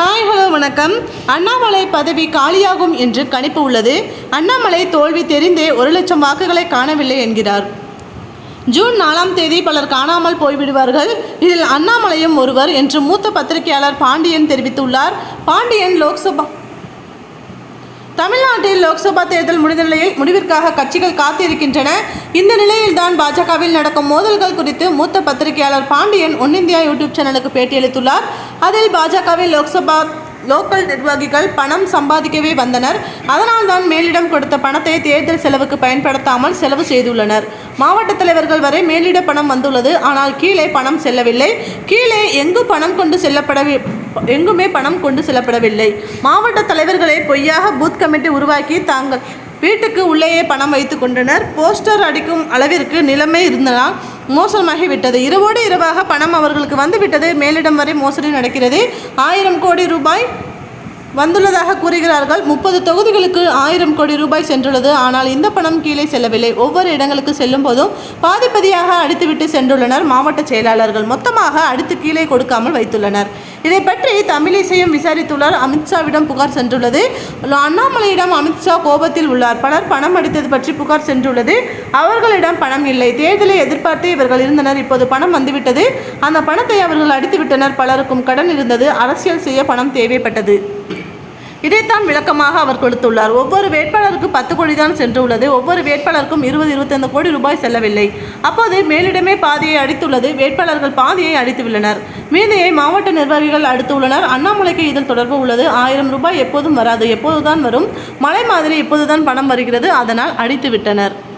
Hi hello வணக்கம். அண்ணாமலை பதவி காலியாகும் என்று கணிப்பு உள்ளது. அண்ணாமலை தோல்வி தெரிந்தே ஒரு லட்சம் வாக்குகளை காணவில்லை என்கிறார். ஜூன் நாலாம் தேதி பலர் காணாமல் போய்விடுவார்கள். இதில் அண்ணாமலையும் ஒருவர் என்று மூத்த பத்திரிகையாளர் பாண்டியன் தெரிவித்துள்ளார். பாண்டியன் லோக்சபா தமிழ்நாட்டில் லோக்சபா தேர்தல் முடிந்த நிலையில் முடிவிற்காக கட்சிகள் காத்திருக்கின்றன. இந்த நிலையில் தான் பாஜகவில் நடக்கும் மோதல்கள் குறித்து மூத்த பத்திரிகையாளர் பாண்டியன் ஒன் இந்தியா யூடியூப் சேனலுக்கு பேட்டியளித்துள்ளார். அதில் பாஜகவில் லோக்சபா லோக்கல் நிர்வாகிகள் பணம் சம்பாதிக்கவே வந்தனர். அதனால்தான் மேலிடம் கொடுத்த பணத்தை தேர்தல் செலவுக்கு பயன்படுத்தாமல் செலவு செய்துள்ளனர். மாவட்ட தலைவர்கள் வரை மேலிட பணம் வந்துள்ளது. ஆனால் கீழே பணம் செல்லவில்லை. கீழே எங்கு பணம் கொண்டு செல்லப்படவி எங்குமே பணம் கொண்டு செல்லப்படவில்லை. மாவட்ட தலைவர்களை பொய்யாக பூத் கமிட்டி உருவாக்கி தாங்கள் வீட்டுக்கு உள்ளேயே பணம் வைத்து கொண்டனர். போஸ்டர் அடிக்கும் அளவிற்கு நிலைமை இருந்ததால் மோசமாகி விட்டது இரவோடு இரவாக பணம் அவர்களுக்கு வந்துவிட்டது. மேலிடம் வரை மோசடி நடக்கிறது. ஆயிரம் கோடி ரூபாய் வந்துள்ளதாக கூறுகிறார்கள். முப்பது தொகுதிகளுக்கு ஆயிரம் கோடி ரூபாய் சென்றுள்ளது. ஆனால் இந்த பணம் கீழே செல்லவில்லை. ஒவ்வொரு இடங்களுக்கு செல்லும் போதும் பாதிப்பதியாக அடித்துவிட்டு சென்றுள்ளனர் மாவட்ட செயலாளர்கள். மொத்தமாக அடுத்து கீழே கொடுக்காமல் வைத்துள்ளனர். இதை பற்றி தமிழிசையும் விசாரித்துள்ளார் அமித்ஷாவிடம் புகார் சென்றுள்ளது. அண்ணாமலையிடம் அமித்ஷா கோபத்தில் உள்ளார். பலர் பணம் அடித்தது பற்றி புகார் சென்றுள்ளது. அவர்களிடம் பணம் இல்லை. தேர்தலை எதிர்பார்த்து இவர்கள் இருந்தனர். இப்போது பணம் வந்துவிட்டது. அந்த பணத்தை அவர்கள் அடித்துவிட்டனர். பலருக்கும் கடன் இருந்தது. அரசியல் செய்ய பணம் தேவைப்பட்டது. இதைத்தான் விளக்கமாக அவர் கொடுத்துள்ளார். ஒவ்வொரு வேட்பாளருக்கு பத்து கோடி தான் சென்றுள்ளது. ஒவ்வொரு வேட்பாளருக்கும் இருபது இருபத்தைந்து கோடி ரூபாய் செல்லவில்லை. அப்போது மேலிடமே பாதியை அடித்துள்ளது. வேட்பாளர்கள் பாதியை அடித்துள்ளனர் மீதியை மாவட்ட நிர்வாகிகள் அடுத்துள்ளனர் அண்ணாமலைக்கு இதில் தொடர்பு உள்ளது. ஆயிரம் ரூபாய் எப்போதும் வராது. எப்போதுதான் வரும். மழை மாதிரி இப்போதுதான் பணம் வருகிறது. அதனால் அடித்து விட்டனர்.